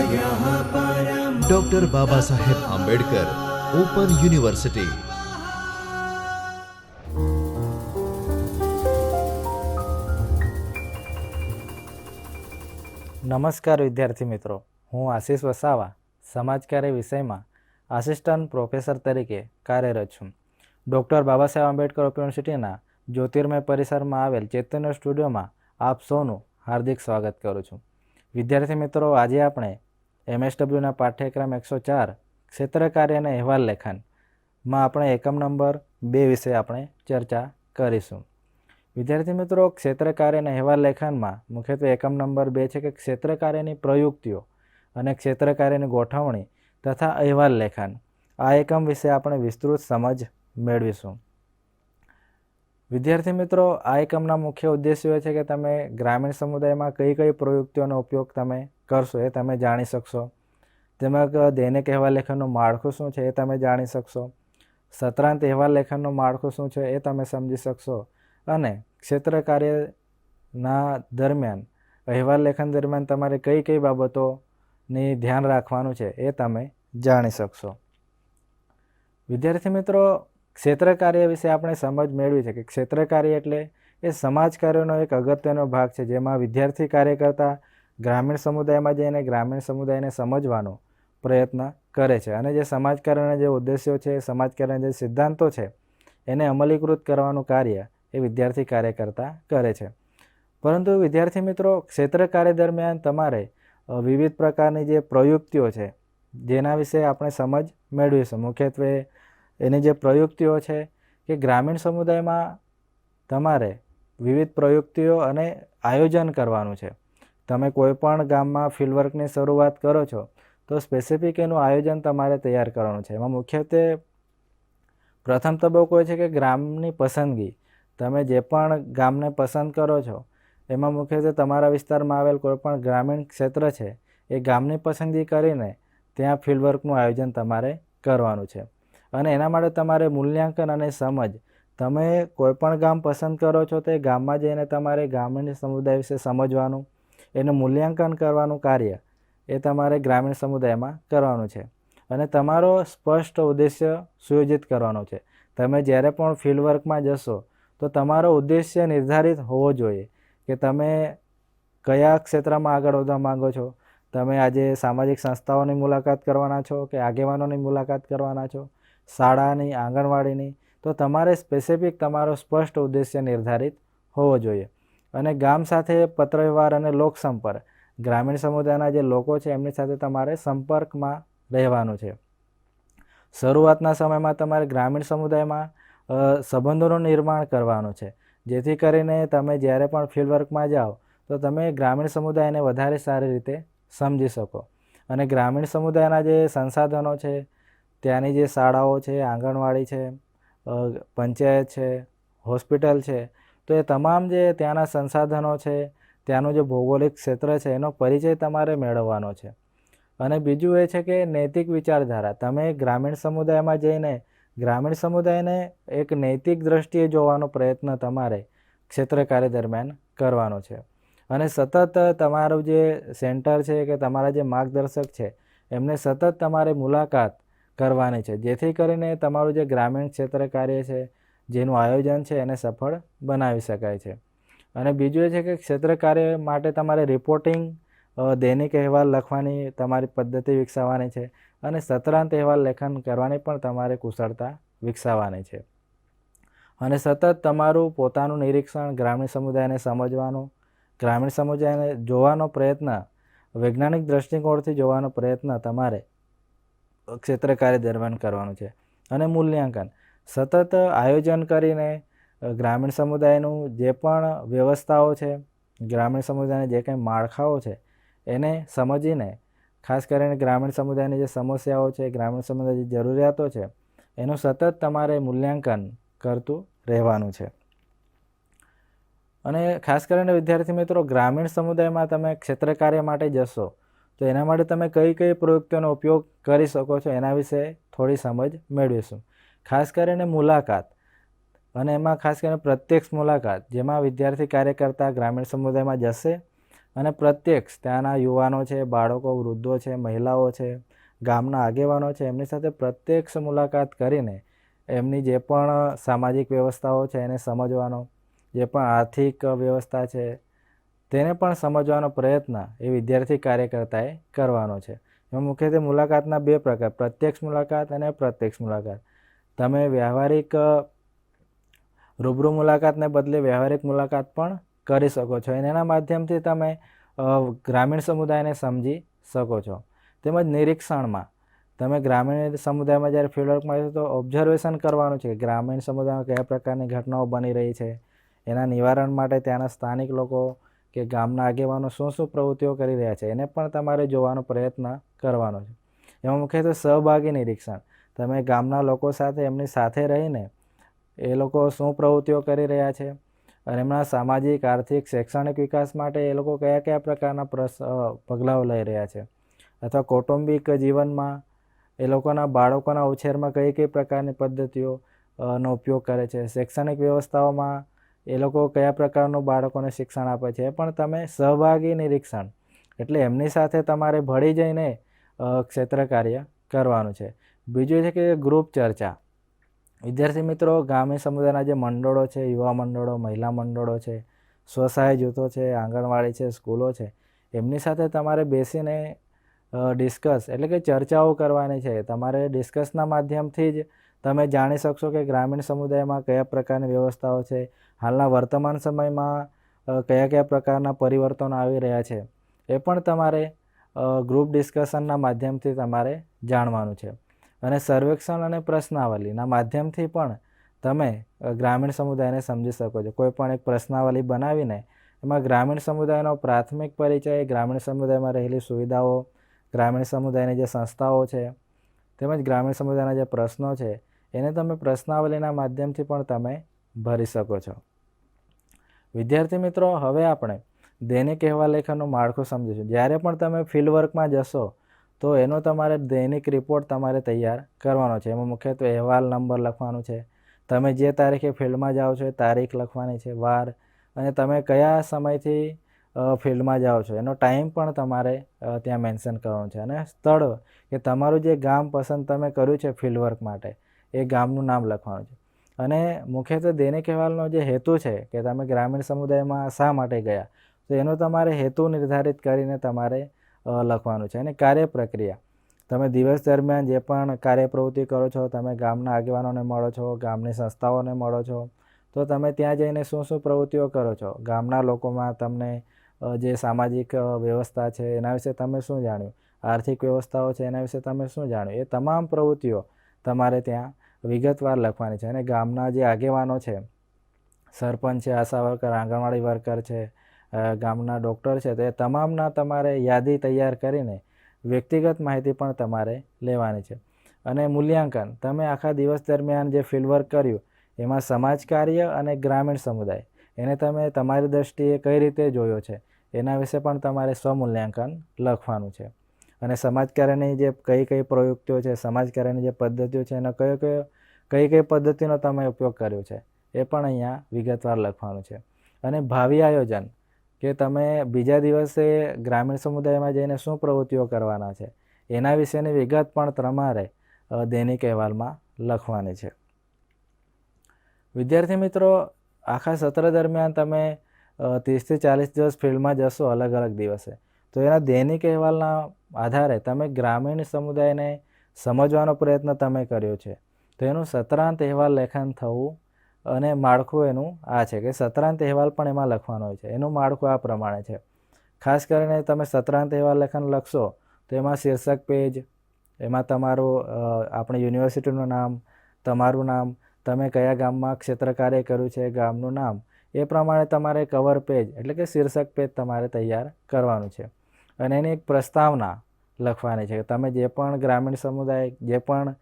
Doctor Baba Saheb Ambedkar open university નમસ્કાર વિદ્યાર્થી મિત્રો, હું આશીષ વસાવા, સમાજકાર્ય વિષયમાં આસિસ્ટન્ટ પ્રોફેસર તરીકે કાર્યરત છું. ડૉક્ટર બાબા સાહેબ આંબેડકર ઓપન યુનિવર્સિટીના જ્યોતિર્મય પરિસરમાં આવેલ ચૈતન્ય સ્ટુડિયોમાં આપ સૌનું હાર્દિક સ્વાગત કરું છું. વિદ્યાર્થી મિત્રો, આજે આપણે એમએસડબલ્યુના પાઠ્યક્રમ એકસો ચાર, ક્ષેત્ર કાર્ય અને અહેવાલ લેખનમાં આપણે એકમ નંબર બે વિશે આપણે ચર્ચા કરીશું. વિદ્યાર્થી મિત્રો, ક્ષેત્ર કાર્ય અને અહેવાલ લેખનમાં મુખ્યત્વે એકમ નંબર બે છે કે ક્ષેત્ર કાર્યની પ્રયુક્તિઓ અને ક્ષેત્ર કાર્યની ગોઠવણી તથા અહેવાલ લેખન. આ એકમ વિશે આપણે વિસ્તૃત સમજ મેળવીશું. વિદ્યાર્થી મિત્રો, આ એકમના મુખ્ય ઉદ્દેશ્યો છે કે તમે ગ્રામીણ સમુદાયમાં કઈ કઈ પ્રયુક્તિઓનો ઉપયોગ તમે કરશો એ તમે જાણી શકશો. તેમજ દૈનિક અહેવાલ લેખનનું માળખું શું છે એ તમે જાણી શકશો. સત્રાંત અહેવાલ લેખનનું માળખું શું છે એ તમે સમજી શકશો. અને ક્ષેત્ર કાર્યના દરમિયાન, અહેવાલ લેખન દરમિયાન તમારે કઈ કઈ બાબતોની ધ્યાન રાખવાનું છે એ તમે જાણી શકશો. વિદ્યાર્થી મિત્રો, ક્ષેત્ર કાર્ય વિશે આપણે સમજ મેળવી છે કે ક્ષેત્ર કાર્ય એટલે એ સમાજ કાર્યનો એક અગત્યનો ભાગ છે જેમાં વિદ્યાર્થી કાર્ય કરતા ગ્રામીણ સમુદાયમાં જઈને ગ્રામીણ સમુદાયને સમજવાનો પ્રયત્ન કરે છે. અને જે સમાજકાર્યના જે ઉદ્દેશ્યો છે સમાજ કાર્યના જે સિદ્ધાંતો છે, એને અમલીકૃત કરવાનું કાર્ય એ વિદ્યાર્થી કાર્યકર્તા કરે છે. પરંતુ વિદ્યાર્થી મિત્રો, ક્ષેત્ર કાર્ય દરમિયાન તમારે વિવિધ પ્રકારની જે પ્રયુક્તિઓ છે, જેના વિશે આપણે સમજ મેળવીશું. મુખ્યત્વે એની જે પ્રયુક્તિઓ છે કે ગ્રામીણ સમુદાયમાં તમારે વિવિધ પ્રયુક્તિઓ અને આયોજન કરવાનું છે. તમે કોઈપણ ગામમાં ફિલ્ડવર્કની શરૂઆત કરો છો, તો સ્પેસિફિક એનું આયોજન તમારે તૈયાર કરવાનું છે. એમાં મુખ્યત્વે પ્રથમ તબક્કો એ છે કે ગ્રામની પસંદગી. તમે જે પણ ગામને પસંદ કરો છો, એમાં મુખ્યત્વે તમારા વિસ્તારમાં આવેલ કોઈ પણ ગ્રામીણ ક્ષેત્ર છે, એ ગામની પસંદગી કરીને ત્યાં ફિલ્ડવર્કનું આયોજન તમારે કરવાનું છે. અને એના માટે તમારે મૂલ્યાંકન અને સમજ. તમે કોઈ પણ ગામ પસંદ કરો છો, તે ગામમાં જઈને તમારે ગ્રામીણ સમુદાય વિશે સમજવાનું એનું મૂલ્યાંકન કરવાનું કાર્ય એ તમારે ગ્રામીણ સમુદાયમાં કરવાનું છે. અને તમારો સ્પષ્ટ ઉદ્દેશ્ય સુયોજિત કરવાનો છે. તમે જ્યારે પણ ફિલ્ડવર્કમાં જશો, તો તમારો ઉદ્દેશ્ય નિર્ધારિત હોવો જોઈએ કે તમે કયા ક્ષેત્રમાં આગળ વધવા માગો છો? તમે આજે સામાજિક સંસ્થાઓની મુલાકાત કરવાના છો કે આગેવાનોની મુલાકાત કરવાના છો? શાળાની, આંગણવાડીની? તો તમારે સ્પેસિફિક તમારો સ્પષ્ટ ઉદ્દેશ્ય નિર્ધારિત હોવો જોઈએ. અને ગામ સાથે પત્રવ્યવહાર અને લોકસંપર્ક ગ્રામીણ સમુદાયના જે લોકો છે, એમની સાથે તમારે સંપર્કમાં રહેવાનું છે. શરૂઆતના સમયમાં તમારે ગ્રામીણ સમુદાયમાં સંબંધોનું નિર્માણ કરવાનું છે. જેથી કરીને તમે જ્યારે પણ ફિલ્ડવર્કમાં જાઓ, તો તમે ગ્રામીણ સમુદાયને વધારે સારી રીતે સમજી શકો. અને ગ્રામીણ સમુદાયના જે સંસાધનો છે, ત્યાંની જે શાળાઓ છે, આંગણવાડી છે પંચાયત છે, હોસ્પિટલ છે તો એ તમામ જે ત્યાંના સંસાધનો છે, ત્યાંનું જે ભૌગોલિક ક્ષેત્ર છે, એનો પરિચય તમારે મેળવવાનો છે. અને બીજું એ છે કે નૈતિક વિચારધારા. તમે ગ્રામીણ સમુદાયમાં જઈને, ગ્રામીણ સમુદાયને એક નૈતિક દ્રષ્ટિએ જોવાનો પ્રયત્ન તમારે ક્ષેત્ર કાર્ય દરમિયાન કરવાનો છે. અને સતત તમારું જે સેન્ટર છે કે તમારા જે માર્ગદર્શક છે, એમને સતત તમારે મુલાકાત કરવાની છે. જેથી કરીને તમારું જે ગ્રામીણ ક્ષેત્ર કાર્ય છે જેનું આયોજન છે એને સફળ બનાવી શકાય છે. અને બીજું એ છે કે ક્ષેત્ર કાર્ય માટે તમારે રિપોર્ટિંગ દૈનિક અહેવાલ લખવાની તમારી પદ્ધતિ વિકસાવવાની છે અને સતરાંત અહેવાલ લેખન કરવાની પણ તમારે કુશળતા વિકસાવવાની છે. અને સતત તમારું પોતાનું નિરીક્ષણ ગ્રામીણ સમુદાયને સમજવાનું, ગ્રામીણ સમુદાયને જોવાનો પ્રયત્ન, વૈજ્ઞાનિક દૃષ્ટિકોણથી જોવાનો પ્રયત્ન તમારે ક્ષેત્ર કાર્ય દરમિયાન કરવાનું છે. અને મૂલ્યાંકન. સતત આયોજન કરીને ગ્રામીણ સમુદાયનું જે પણ વ્યવસ્થાઓ છે, ગ્રામીણ સમુદાયના જે કંઈ માળખાઓ છે, એને સમજીને, ખાસ કરીને ગ્રામીણ સમુદાયની જે સમસ્યાઓ છે, ગ્રામીણ સમુદાયની જરૂરિયાતો છે, એનું સતત તમારે મૂલ્યાંકન કરતું રહેવાનું છે. અને ખાસ કરીને વિદ્યાર્થી મિત્રો, ગ્રામીણ સમુદાયમાં તમે ક્ષેત્ર કાર્ય માટે જશો, તો એના માટે તમે કઈ કઈ પ્રવૃત્તિઓનો ઉપયોગ કરી શકો છો, એના વિશે થોડી સમજ મેળવીશું. ખાસ કરીને મુલાકાત. અને એમાં ખાસ કરીને પ્રત્યક્ષ મુલાકાત, જેમાં વિદ્યાર્થી કાર્યકર્તા ગ્રામીણ સમુદાયમાં જશે અને પ્રત્યક્ષ ત્યાંના યુવાનો છે, બાળકો, વૃદ્ધો છે, મહિલાઓ છે, ગામના આગેવાનો છે, એમની સાથે પ્રત્યક્ષ મુલાકાત કરીને એમની જે પણ સામાજિક વ્યવસ્થાઓ છે એને સમજવાનો, જે પણ આર્થિક વ્યવસ્થા છે તેને પણ સમજવાનો પ્રયત્ન એ વિદ્યાર્થી કાર્યકર્તાએ કરવાનો છે. એમાં મુખ્યત્વે મુલાકાતના બે પ્રકાર, પ્રત્યક્ષ મુલાકાત અને પ્રત્યક્ષ મુલાકાત. તમે વ્યવહારિક રૂબરૂ મુલાકાતને બદલે વ્યવહારિક મુલાકાત પણ કરી શકો છો. અને એના માધ્યમથી તમે ગ્રામીણ સમુદાયને સમજી શકો છો. તેમજ નિરીક્ષણમાં, તમે ગ્રામીણ સમુદાયમાં જ્યારે ફિલ્ડવર્કમાં જશો તો ઓબ્ઝર્વેશન કરવાનું છે કે ગ્રામીણ સમુદાયમાં કયા પ્રકારની ઘટનાઓ બની રહી છે. એના નિવારણ માટે ત્યાંના સ્થાનિક લોકો કે ગામના આગેવાનો શું શું પ્રવૃત્તિઓ કરી રહ્યા છે, એને પણ તમારે જોવાનો પ્રયત્ન કરવાનો છે. એમાં મુખ્યત્વે સહભાગી નિરીક્ષણ. તમે ગામના લોકો સાથે એમની સાથે રહીને એ લોકો શું પ્રવૃત્તિઓ કરી રહ્યા છે? અને એમના સામાજિક, આર્થિક, શૈક્ષણિક વિકાસ માટે એ લોકો કયા કયા પ્રકારના પ્રસ પગલાંઓ લઈ રહ્યા છે? અથવા કૌટુંબિક જીવનમાં એ લોકોના બાળકોના ઉછેરમાં કઈ કઈ પ્રકારની પદ્ધતિઓ નો ઉપયોગ કરે છે? શૈક્ષણિક વ્યવસ્થાઓમાં એ લોકો કયા પ્રકારનું બાળકોને શિક્ષણ આપે છે? પણ તમે સહભાગી નિરીક્ષણ. એટલે એમની સાથે તમારે ભળી જઈને ક્ષેત્ર કાર્ય કરવાનું છે. બીજું છે કે ગ્રુપ ચર્ચા. વિદ્યાર્થી મિત્રો ગ્રામીણ સમુદાયના જે મંડળો છે, યુવા મંડળો, મહિલા મંડળો છે, સ્વસહાય જૂથો છે, આંગણવાડી છે, સ્કૂલો છે, એમની સાથે તમારે બેસીને ડિસ્કસ એટલે કે ચર્ચાઓ કરવાની છે. તમારે ડિસ્કસના માધ્યમથી જ તમે જાણી શકશો કે ગ્રામીણ સમુદાયમાં કયા પ્રકારની વ્યવસ્થાઓ છે, હાલના વર્તમાન સમયમાં કયા કયા પ્રકારના પરિવર્તનો આવી રહ્યા છે, એ પણ તમારે ગ્રુપ ડિસ્કશનના માધ્યમથી તમારે જાણવાનું છે. અને સર્વેક્ષણ અને પ્રશ્નાવલીના માધ્યમથી પણ તમે ગ્રામીણ સમુદાયને સમજી શકો છો. કોઈ પણ એક પ્રશ્નાવલી બનાવીને એમાં ગ્રામીણ સમુદાયનો પ્રાથમિક પરિચય, ગ્રામીણ સમુદાયમાં રહેલી સુવિધાઓ, ગ્રામીણ સમુદાયની જે સંસ્થાઓ છે, તેમજ ગ્રામીણ સમુદાયના જે પ્રશ્નો છે, એને તમે પ્રશ્નાવલીના માધ્યમથી પણ તમે ભરી શકો છો. વિદ્યાર્થી મિત્રો, હવે આપણે દૈનિક અહેવાલ લેખનનું માળખું સમજીશું. જ્યારે પણ તમે ફિલ્ડ વર્કમાં જશો તો એનો તમારે દૈનિક રિપોર્ટ તમારે તૈયાર કરવાનો છે. એમાં મુખ્યત્વે અહેવાલ નંબર લખવાનું છે. તમે જે તારીખે ફિલ્ડમાં જાઓ છો એ તારીખ લખવાની છે, વાર અને તમે કયા સમયથી ફિલ્ડમાં જાઓ છો એનો ટાઈમ પણ તમારે ત્યાં મેન્શન કરવાનું છે. અને સ્થળ કે તમારું જે ગામ પસંદ તમે કર્યું છે ફિલ્ડ વર્ક માટે, એ ગામનું નામ લખવાનું છે. અને મુખ્યત્વે દૈનિક અહેવાલનો જે હેતુ છે કે તમે ગ્રામીણ સમુદાયમાં શા માટે ગયા? તો એનો તમારે હેતુ નિર્ધારિત કરીને તમારે લખવાનું છે અને કાર્ય પ્રક્રિયા તમે દિવસ દરમિયાન જે પણ કાર્ય પ્રવૃત્તિ કરો છો, તમે ગામના આગેવાનોને મળો છો, ગામની સંસ્થાઓને મળો છો, તો તમે ત્યાં જઈને શું શું પ્રવૃત્તિઓ કરો છો? ગામના લોકોમાં તમને જે સામાજિક વ્યવસ્થા છે એના વિશે તમે શું જાણ્યું? આર્થિક વ્યવસ્થાઓ છે એના વિશે તમે શું જાણ્યું? એ તમામ પ્રવૃત્તિઓ તમારે ત્યાં વિગતવાર લખવાની છે. અને ગામના જે આગેવાનો છે, સરપંચ છે, આશા વર્કર, આંગણવાડી વર્કર છે ગામના ડૉક્ટર છે, તો તમામના તમારે યાદી તૈયાર કરીને વ્યક્તિગત માહિતી પણ તમારે લેવાની છે. અને મૂલ્યાંકન, તમે આખા દિવસ દરમિયાન જે ફિલ્ડવર્ક કર્યું, એમાં સમાજ કાર્ય અને ગ્રામીણ સમુદાય, એને તમે તમારી દૃષ્ટિએ કઈ રીતે જોયો છે, એના વિશે પણ તમારે સ્વમૂલ્યાંકન લખવાનું છે. અને સમાજ કાર્યની જે કઈ કઈ પ્રયુક્તિઓ છે, સમાજ કાર્યની જે પદ્ધતિઓ છે, એનો કયો કયો, કઈ કઈ પદ્ધતિનો તમે ઉપયોગ કર્યો છે, એ પણ અહીંયા વિગતવાર લખવાનું છે. અને ભાવિ આયોજન કે તમે બીજા દિવસે ગ્રામીણ સમુદાયમાં જઈને શું પ્રવૃત્તિઓ કરવાના છે? એના વિશેની વિગત પણ તમારે દૈનિક અહેવાલમાં લખવાની છે. વિદ્યાર્થી મિત્રો, આખા સત્ર દરમિયાન તમે ત્રીસથી ચાલીસ દિવસ ફિલ્ડમાં જશો અલગ અલગ દિવસે. તો એના દૈનિક અહેવાલના આધારે તમે ગ્રામીણ સમુદાયને સમજવાનો પ્રયત્ન તમે કર્યો છે. તો એનું સત્રાંત અહેવાલ લેખન થવું અને માળખું એનું આ છે કે સત્રાંત અહેવાલ પણ એમાં લખવાનો હોય છે. એનું માળખું આ પ્રમાણે છે. ખાસ કરીને તમે સત્રાંત અહેવાલ લેખન લખશો તો એમાં શીર્ષક પેજ, એમાં તમારું આપણી યુનિવર્સિટીનું નામ, તમારું નામ, તમે કયા ગામમાં ક્ષેત્ર કાર્ય કર્યું છે, ગામનું નામ, એ પ્રમાણે તમારે કવર પેજ એટલે કે શીર્ષક પેજ તમારે તૈયાર કરવાનું છે. અને એની એક પ્રસ્તાવના લખવાની છે કે તમે જે પણ ગ્રામીણ સમુદાય, જે પણ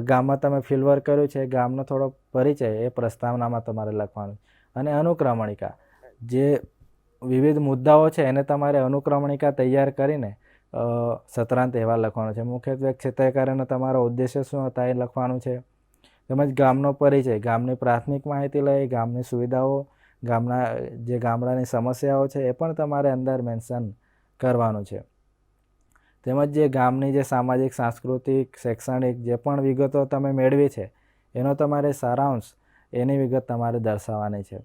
ગામમાં તમે ફિલ્ડવર્ક કર્યું છે, ગામનો થોડો પરિચય એ પ્રસ્તાવનામાં તમારે લખવાનું. અને અનુક્રમણિકા, જે વિવિધ મુદ્દાઓ છે, એને તમારે અનુક્રમણિકા તૈયાર કરીને સત્રાંત અહેવાલ લખવાનો છે. મુખ્યત્વે ક્ષેત્રકારોનો તમારો ઉદ્દેશ્ય શું હતા એ લખવાનું છે. તેમજ ગામનો પરિચય, ગામની પ્રાથમિક માહિતી લઈ, ગામની સુવિધાઓ, ગામના, જે ગામડાની સમસ્યાઓ છે, એ પણ તમારે અંદર મેન્શન કરવાનું છે. તેમજ જે ગામની જે સામાજિક સાંસ્કૃતિક શૈક્ષણિક જે પણ વિગતો તમે મેળવી છે એનો તમારે સારાંશ એની વિગત તમારે દર્શાવવાની છે.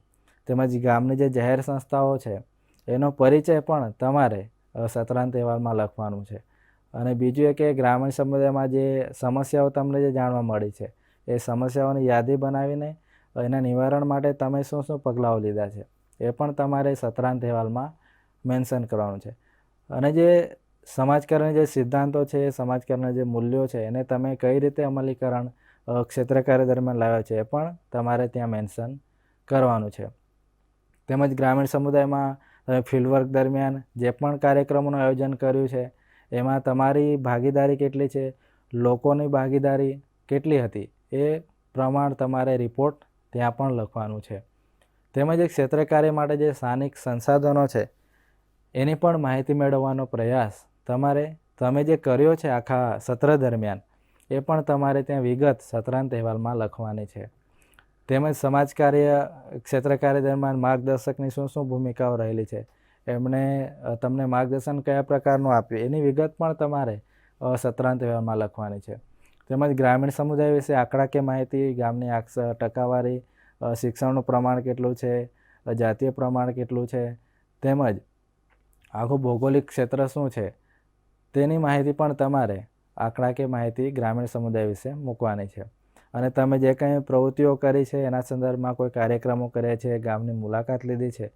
તેમજ ગામની જે જાહેર સંસ્થાઓ છે એનો પરિચય પણ તમારે અ, તહેવારમાં લખવાનું છે. અને બીજું એ કે ગ્રામીણ સમુદાયમાં જે સમસ્યાઓ તમને જે જાણવા મળી છે એ સમસ્યાઓની યાદી બનાવીને એના નિવારણ માટે તમે શું શું પગલાઓ લીધા છે એ પણ તમારે સત્રાંત અહેવાલમાં મેન્શન કરવાનું છે. અને જે સમાજકારના જે સિદ્ધાંતો છે સમાજકારના જે મૂલ્યો છે, એને તમે કઈ રીતે અમલીકરણ ક્ષેત્રકાર્ય ક્ષેત્ર કાર્ય દરમિયાન લાવ્યા છે એ પણ તમારે ત્યાં મેન્શન કરવાનું છે. તેમજ ગ્રામીણ સમુદાયમાં તમે ફિલ્ડવર્ક દરમિયાન જે પણ કાર્યક્રમોનું આયોજન કર્યું છે, એમાં તમારી ભાગીદારી કેટલી છે, લોકોની ભાગીદારી કેટલી હતી, એ પ્રમાણ તમારે રિપોર્ટ ત્યાં પણ લખવાનું છે. તેમજ એક ક્ષેત્ર માટે જે સ્થાનિક સંસાધનો છે, એની પણ માહિતી મેળવવાનો પ્રયાસ તમારે, તમે જે કર્યો છે આખા સત્ર દરમિયાન, એ પણ તમારે ત્યાં વિગત સત્રાંત અહેવાલમાં લખવાની છે. તેમજ સમાજ કાર્ય, ક્ષેત્ર કાર્ય દરમિયાન માર્ગદર્શકની શું શું ભૂમિકાઓ રહેલી છે, એમણે તમને માર્ગદર્શન કયા પ્રકારનું આપ્યું, એની વિગત પણ તમારે સત્રાંત અહેવાલમાં લખવાની છે. તેમજ ગ્રામીણ સમુદાય વિશે આંકડાકીય માહિતી, ગામની ટકાવારી શિક્ષણનું પ્રમાણ કેટલું છે જાતીય પ્રમાણ કેટલું છે, તેમજ આખું ભૌગોલિક ક્ષેત્ર શું છે તેની માહિતી પણ તમારે આંકડાકીય માહિતી ગ્રામીણ સમુદાય વિશે મૂકવાની છે. અને તમે જે કંઈ પ્રવૃત્તિઓ કરી છે, એના સંદર્ભમાં કોઈ કાર્યક્રમો કર્યા છે, ગામની મુલાકાત લીધી છે,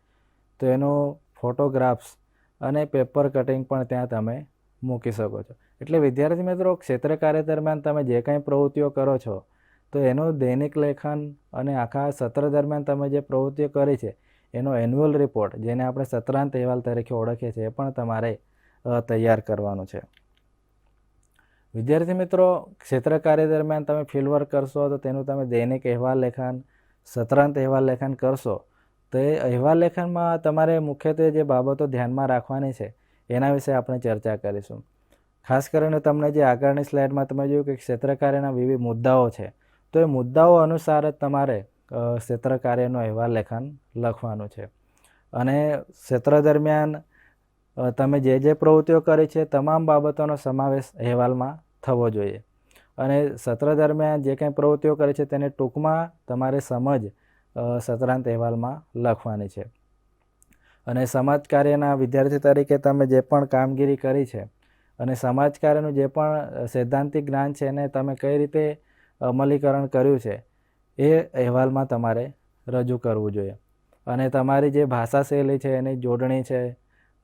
તો એનો ફોટોગ્રાફ્સ અને પેપર કટિંગ પણ ત્યાં તમે મૂકી શકો છો. એટલે વિદ્યાર્થી મિત્રો, ક્ષેત્ર કાર્ય દરમિયાન તમે જે કંઈ પ્રવૃત્તિઓ કરો છો, તો એનું દૈનિક લેખન અને આખા સત્ર દરમિયાન તમે જે પ્રવૃત્તિઓ કરી છે, એનો એન્યુઅલ રિપોર્ટ, જેને આપણે સત્રાંત અહેવાલ તરીકે ઓળખીએ છીએ, એ પણ તમારે તૈયાર કરવાનું છે. વિદ્યાર્થી મિત્રો, ક્ષેત્ર કાર્ય દરમિયાન તમે ફિલ્ડ વર્ક કરશો, તો તેનું તમે દૈનિક અહેવાલ લેખન સત્રાંત અહેવાલ લેખન કરશો. તો એ અહેવાલ લેખનમાં તમારે મુખ્યત્વે જે બાબતો ધ્યાનમાં રાખવાની છે, એના વિશે આપણે ચર્ચા કરીશું. ખાસ કરીને તમને જે આગળની સ્લાઇડમાં તમે જોયું કે ક્ષેત્ર કાર્યના વિવિધ મુદ્દાઓ છે, તો એ મુદ્દાઓ અનુસાર જ તમારે ક્ષેત્ર કાર્યનું અહેવાલ લેખન લખવાનું છે. અને ક્ષેત્ર દરમિયાન તમે જે જે પ્રવૃત્તિઓ કરી છે, તમામ બાબતોનો સમાવેશ અહેવાલમાં થવો જોઈએ. અને સત્ર દરમિયાન જે કંઈ પ્રવૃત્તિઓ કરી છે, તેને ટૂંકમાં તમારે સમજ સત્રાંત અહેવાલમાં લખવાની છે. અને સમાજ કાર્યના વિદ્યાર્થી તરીકે તમે જે પણ કામગીરી કરી છે, અને સમાજ કાર્યનું જે પણ સૈદ્ધાંતિક જ્ઞાન છે, એને તમે કઈ રીતે અમલીકરણ કર્યું છે, એ અહેવાલમાં તમારે રજૂ કરવું જોઈએ. અને તમારી જે ભાષા શૈલી છે, એની જોડણી છે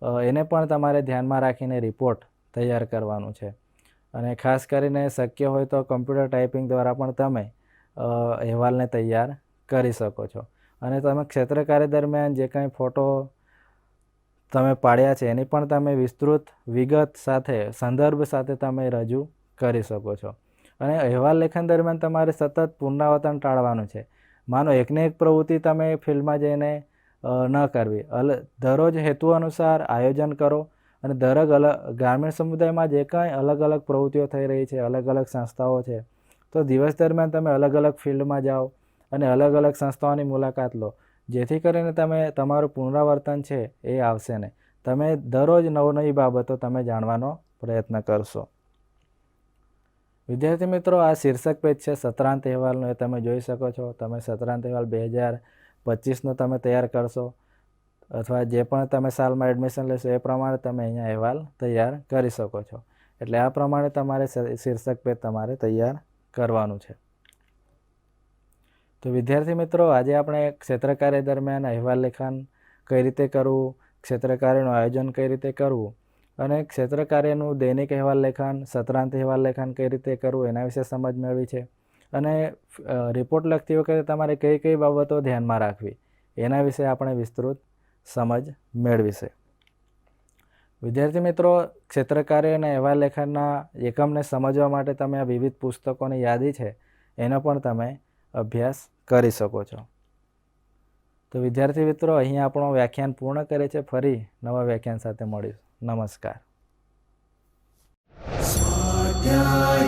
એને પણ તમારે ધ્યાનમાં રાખીને રિપોર્ટ તૈયાર કરવાનું છે. અને ખાસ કરીને શક્ય હોય તો કમ્પ્યુટર ટાઈપિંગ દ્વારા પણ તમે અહેવાલને તૈયાર કરી શકો છો. અને તમે ક્ષેત્ર કાર્ય દરમિયાન જે કંઈ ફોટો તમે પાડ્યા છે, એની પણ તમે વિસ્તૃત વિગત સાથે, સંદર્ભ સાથે તમે રજૂ કરી શકો છો. અને અહેવાલ લેખન દરમિયાન તમારે સતત પુનરાવર્તન ટાળવાનું છે. માનો એકને એક પ્રવૃત્તિ તમે ફિલ્ડમાં જઈને ન કરવી. અલ, દરરોજ હેતુ અનુસાર આયોજન કરો અને દરેક અલગ ગ્રામીણ સમુદાયમાં જે કાંઈ અલગ અલગ પ્રવૃત્તિઓ થઈ રહી છે, અલગ અલગ સંસ્થાઓ છે, તો દિવસ દરમિયાન તમે અલગ અલગ ફિલ્ડમાં જાઓ અને અલગ અલગ સંસ્થાઓની મુલાકાત લો. જેથી કરીને તમે, તમારું પુનરાવર્તન છે એ આવશે ને તમે દરરોજ નવનવી બાબતો તમે જાણવાનો પ્રયત્ન કરશો. વિદ્યાર્થી મિત્રો, આ શીર્ષક પેજ છે સતરાંત અહેવાલનો. એ તમે જોઈ શકો છો. તમે સતરાંત અહેવાલ બે હજાર પચીસનો તમે તૈયાર કરશો અથવા જે પણ તમે સાલમાં એડમિશન લેશો એ પ્રમાણે તમે અહીંયા અહેવાલ તૈયાર કરી શકો છો. એટલે આ પ્રમાણે તમારે શીર્ષક પેજ તમારે તૈયાર કરવાનું છે. તો વિદ્યાર્થી મિત્રો, આજે આપણે ક્ષેત્ર કાર્ય દરમિયાન અહેવાલ લેખન કઈ રીતે કરવું ક્ષેત્ર કાર્યનું આયોજન કઈ રીતે કરવું અને ક્ષેત્ર કાર્યનું દૈનિક અહેવાલ લેખન સત્રાંત અહેવાલ લેખન કઈ રીતે કરવું એના વિશે સમજ મેળવી છે. અને રિપોર્ટ લખતી વખતે તમારે કઈ કઈ બાબતો ધ્યાનમાં રાખવી? એના વિશે આપણે વિસ્તૃત સમજ મેળવીશે. વિદ્યાર્થી મિત્રો, ક્ષેત્રકાર્ય અને એવા લેખનના એકમને સમજવા માટે તમે આ વિવિધ પુસ્તકોની યાદી છે, એનો પણ તમે અભ્યાસ કરી શકો છો. તો વિદ્યાર્થી મિત્રો, અહીં આપણો વ્યાખ્યાન પૂર્ણ કરે છે. ફરી નવા વ્યાખ્યાન સાથે મળ્યું નમસ્કાર. સ્વાધ્યાય